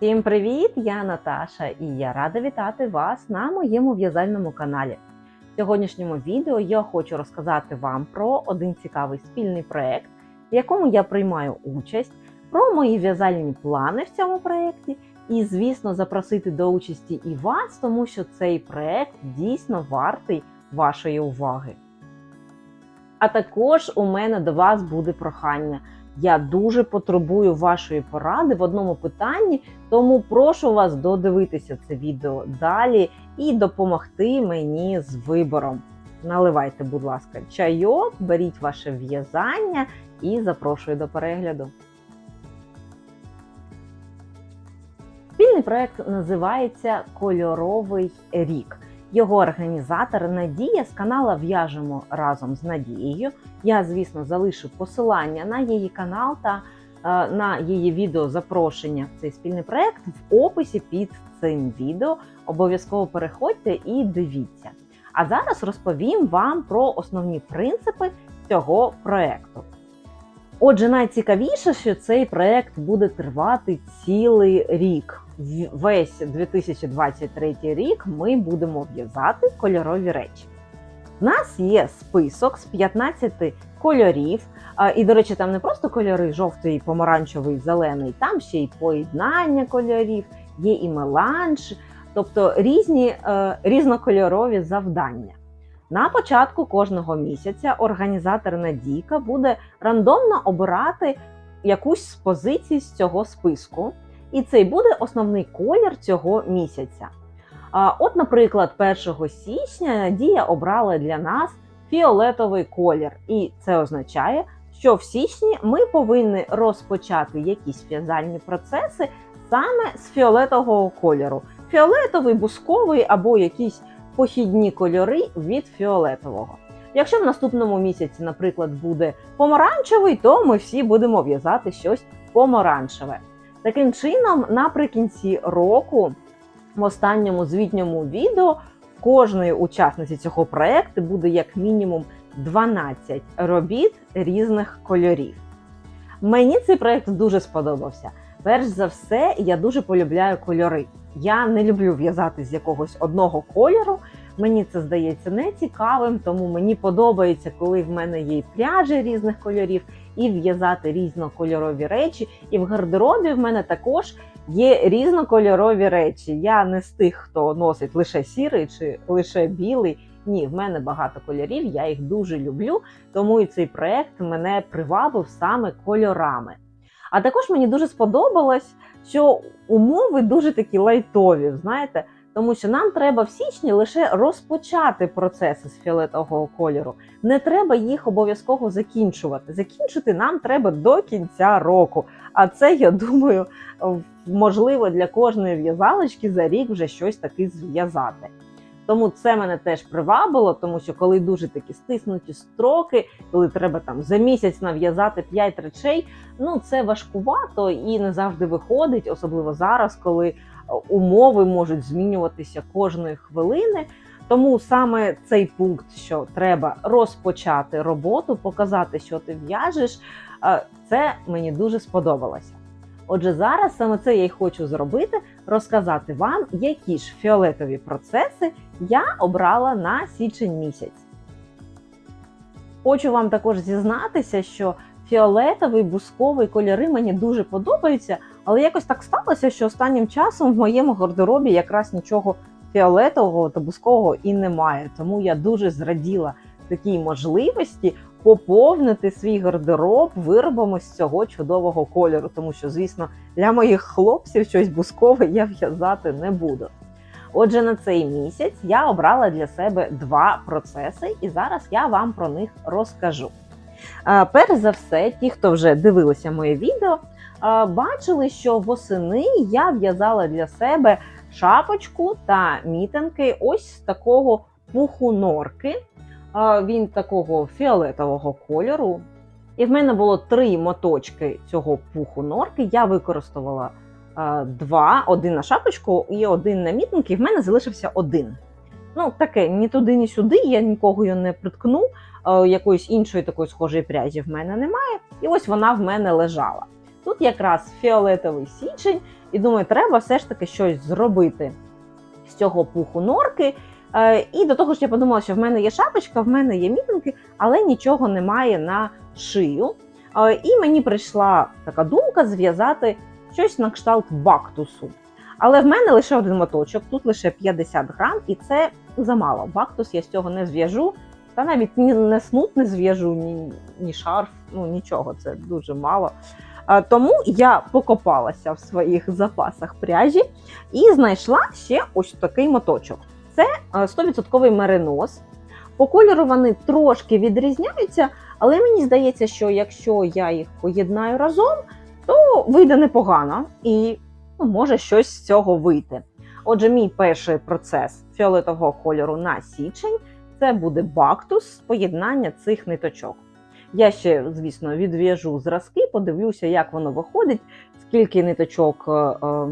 Всім привіт! Я Наташа і я рада вітати вас на моєму в'язальному каналі. В сьогоднішньому відео я хочу розказати вам про один цікавий спільний проєкт, в якому я приймаю участь, про мої в'язальні плани в цьому проєкті, і, звісно, запросити до участі і вас, тому що цей проєкт дійсно вартий вашої уваги. А також у мене до вас буде прохання. Я дуже потребую вашої поради в одному питанні, тому прошу вас додивитися це відео далі і допомогти мені з вибором. Наливайте, будь ласка, чайок, беріть ваше в'язання і запрошую до перегляду. Спільний проект називається Кольоровий рік. Його організатор Надія з канала В'яжемо разом з Надією. Я, звісно, залишу посилання на її канал та е, на її відео запрошення в цей спільний проект в описі під цим відео. Обов'язково переходьте і дивіться. А зараз розповім вам про основні принципи цього проекту. Отже, найцікавіше, що цей проект буде тривати цілий рік. Весь 2023 рік ми будемо в'язати кольорові речі. У нас є список з 15 кольорів. І, до речі, там не просто кольори жовтий, помаранчевий, зелений, там ще й поєднання кольорів, є і меланж, тобто різні е, різнокольорові завдання. На початку кожного місяця організатор Надійка буде рандомно обирати якусь з позицій з цього списку, і цей буде основний колір цього місяця. От, наприклад, 1 січня Надія обрала для нас фіолетовий колір, і це означає, що в січні ми повинні розпочати якісь в'язальні процеси саме з фіолетового кольору. Фіолетовий, бусковий або якісь похідні кольори від фіолетового. Якщо в наступному місяці, наприклад, буде помаранчевий, то ми всі будемо в'язати щось помаранчеве. Таким чином, наприкінці року, в останньому звітньому відео, кожної учасниці цього проекту буде як мінімум 12 робіт різних кольорів. Мені цей проект дуже сподобався. Перш за все, я дуже полюбляю кольори. Я не люблю в'язати з якогось одного кольору. Мені це здається нецікавим, тому мені подобається, коли в мене є пряжі різних кольорів, і в'язати різнокольорові речі. І в гардеробі в мене також є різнокольорові речі. Я не з тих, хто носить лише сірий чи лише білий. Ні, в мене багато кольорів, я їх дуже люблю, тому і цей проект мене привабив саме кольорами. А також мені дуже сподобалось, що умови дуже такі лайтові, знаєте, тому що нам треба в січні лише розпочати процеси з фіолетового кольору. Не треба їх обов'язково закінчувати. Закінчити нам треба до кінця року. А це, я думаю, можливо для кожної в'язалочки за рік вже щось таке зв'язати. Тому це мене теж привабило, тому що коли дуже такі стиснуті строки, коли треба там за місяць нав'язати 5 речей, ну це важкувато і не завжди виходить, особливо зараз, коли умови можуть змінюватися кожної хвилини. Тому саме цей пункт, що треба розпочати роботу, показати, що ти в'яжеш, е, це мені дуже сподобалося. Отже, зараз саме це я й хочу зробити: розказати вам, які ж фіолетові процеси я обрала на січень місяць. Хочу вам також зізнатися, що фіолетовий, бусковий кольори мені дуже подобаються, але якось так сталося, що останнім часом в моєму гардеробі якраз нічого фіолетового та бускового і немає. Тому я дуже зраділа такій можливості поповнити свій гардероб виробами з цього чудового кольору, тому що, звісно, для моїх хлопців щось бускове я в'язати не буду. Отже, на цей місяць я обрала для себе два процеси, і зараз я вам про них розкажу. Е, Перш за все, ті, хто вже дивилися моє відео, бачили, що восени я в'язала для себе шапочку та мітинки ось з такого пуху норки. Він такого фіолетового кольору. І в мене було три моточки цього пуху норки. Я використовувала два: один на шапочку і один на мітинки. І в мене залишився один. Ну, таке, ні туди, ні сюди, я нікого його не приткну. Якоїсь іншої такої схожої пряжі в мене немає. І ось вона в мене лежала. Тут якраз фіолетовий січень, і думаю, треба все ж таки щось зробити з цього пуху норки. Е, І до того ж я подумала, що в мене є шапочка, в мене є мітинки, але нічого немає на шию. Е, І мені прийшла така думка зв'язати щось на кшталт бактусу. Але в мене лише один моточок, тут лише 50 грам, і це замало. Бактус я з цього не зв'яжу, та навіть ні не снуд не зв'яжу, ні, ні шарф, ну нічого, це дуже мало. Тому я покопалася в своїх запасах пряжі і знайшла ще ось такий моточок. Це е, 100% меринос. По кольору вони трошки відрізняються, але мені здається, що якщо я їх поєднаю разом, то вийде непогано і ну, може щось з цього вийти. Отже, мій перший процес фіолетового кольору на січень це буде бактус поєднання цих ниточок. Я ще, звісно, відв'яжу зразки, подивлюся, як воно виходить, скільки ниточок е, е,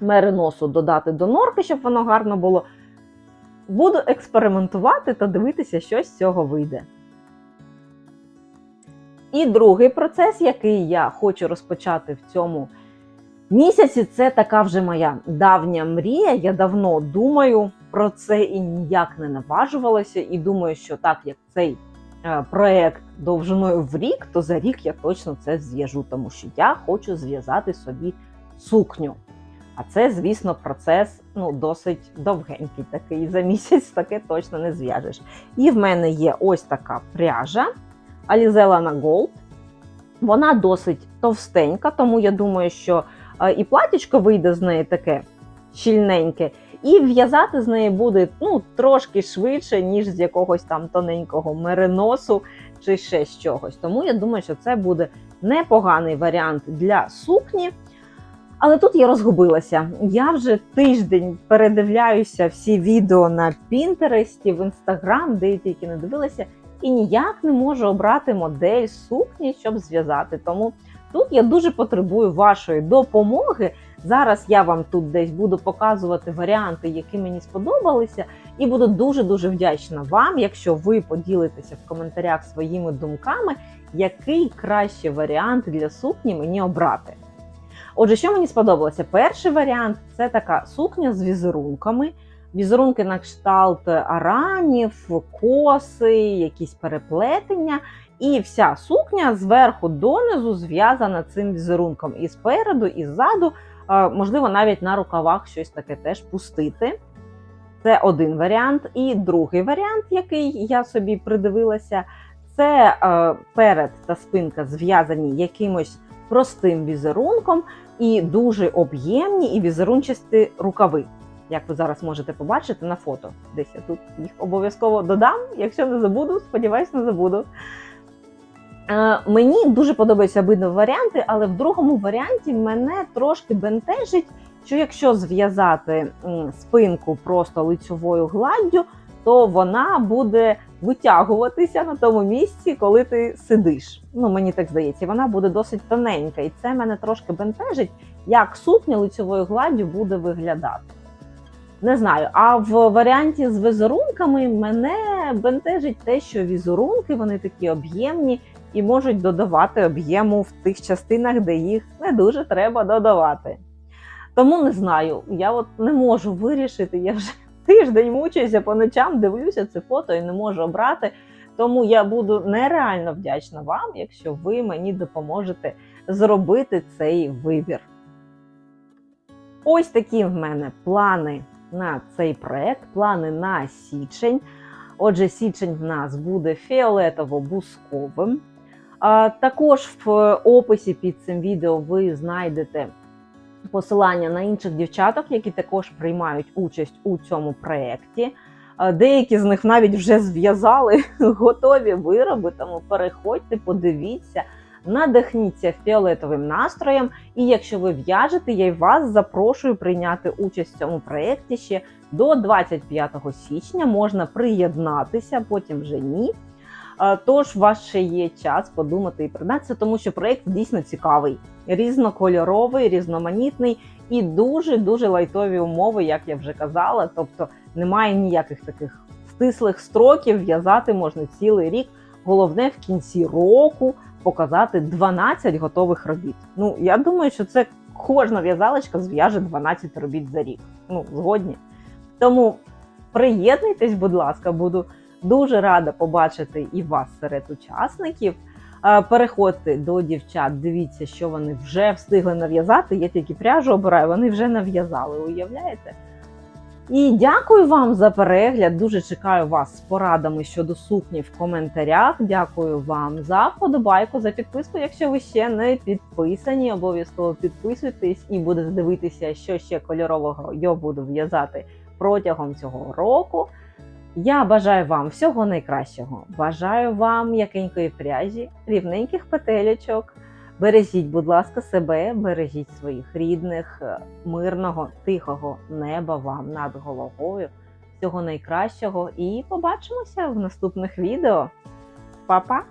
мериносу додати до норки, щоб воно гарно було. Буду експериментувати та дивитися, що з цього вийде. І другий процес, який я хочу розпочати в цьому місяці, це така вже моя давня мрія. Я давно думаю про це і ніяк не наважувалася. І думаю, що так як цей проект довжиною в рік, то за рік я точно це зв'яжу, тому що я хочу зв'язати собі сукню. А це, звісно, процес ну, досить довгенький такий. За місяць таке точно не зв'яжеш. І в мене є ось така пряжа Alizella на Gold. Вона досить товстенька, тому я думаю, що е, і платічко вийде з неї таке щільненьке, і в'язати з неї буде ну, трошки швидше, ніж з якогось там тоненького мериносу чи ще з чогось. Тому я думаю, що це буде непоганий варіант для сукні. Але тут я розгубилася. Я вже тиждень передивляюся всі відео на Пінтересті, в інстаграм, де я тільки не дивилася, і ніяк не можу обрати модель сукні, щоб зв'язати. Тому тут я дуже потребую вашої допомоги. Зараз я вам тут десь буду показувати варіанти, які мені сподобалися, і буду дуже дуже вдячна вам, якщо ви поділитеся в коментарях своїми думками, який кращий варіант для сукні мені обрати. Отже, що мені сподобалося? Перший варіант це така сукня з візерунками. Візерунки на кшталт аранів, коси, якісь переплетення. І вся сукня зверху донизу зв'язана цим візерунком. І спереду, і ззаду, можливо, навіть на рукавах щось таке теж пустити. Це один варіант. І другий варіант, який я собі придивилася, це перед та спинка зв'язані якимось простим візерунком і дуже об'ємні і візерунчасті рукави. Як ви зараз можете побачити на фото. Десь я тут їх обов'язково додам. Якщо не забуду, сподіваюсь, не забуду. Е, мені дуже подобаються обидва варіанти, але в другому варіанті мене трошки бентежить, що якщо зв'язати спинку просто лицьовою гладдю, то вона буде витягуватися на тому місці, коли ти сидиш. Ну, мені так здається, вона буде досить тоненька, і це мене трошки бентежить, як сукня лицьовою гладдю буде виглядати. Не знаю, а в варіанті з візерунками мене бентежить те, що візерунки вони такі об'ємні і можуть додавати об'єму в тих частинах, де їх не дуже треба додавати. Тому не знаю, я от не можу вирішити, я вже тиждень мучуюся по ночам, дивлюся це фото і не можу обрати. Тому я буду нереально вдячна вам, якщо ви мені допоможете зробити цей вибір. Ось такі в мене плани на цей проект, плани на січень. Отже, січень в нас буде фіолетово-бусковим. Також в описі під цим відео ви знайдете посилання на інших дівчаток, які також приймають участь у цьому проєкті. Деякі з них навіть вже зв'язали готові вироби, тому переходьте, подивіться, надихніться фіолетовим настроєм. І якщо ви в'яжете, я й вас запрошую прийняти участь в цьому проєкті ще до 25 січня. Можна приєднатися, потім вже ні. А, Тож, у вас ще є час подумати і придатися, тому що проєкт дійсно цікавий, різнокольоровий, різноманітний і дуже дуже лайтові умови, як я вже казала. Тобто немає ніяких таких стислих строків, в'язати можна цілий рік. Головне в кінці року показати 12 готових робіт. Ну, я думаю, що це кожна в'язалочка зв'яже 12 робіт за рік. Ну, згодні. Тому приєднуйтесь, будь ласка, буду дуже рада побачити і вас серед учасників. Е, Переходьте до дівчат, дивіться, що вони вже встигли нав'язати. Я тільки пряжу обираю, вони вже нав'язали, уявляєте? І дякую вам за перегляд. Дуже чекаю вас з порадами щодо сукні в коментарях. Дякую вам за вподобайку, за підписку. Якщо ви ще не підписані, обов'язково підписуйтесь і будете дивитися, що ще кольорового я буду в'язати протягом цього року. Я бажаю вам всього найкращого. Бажаю вам м'якенької пряжі, рівненьких петелечок. Бережіть, будь ласка, себе, бережіть своїх рідних, е, мирного, тихого неба вам над головою. Всього найкращого і побачимося в наступних відео. Па-па!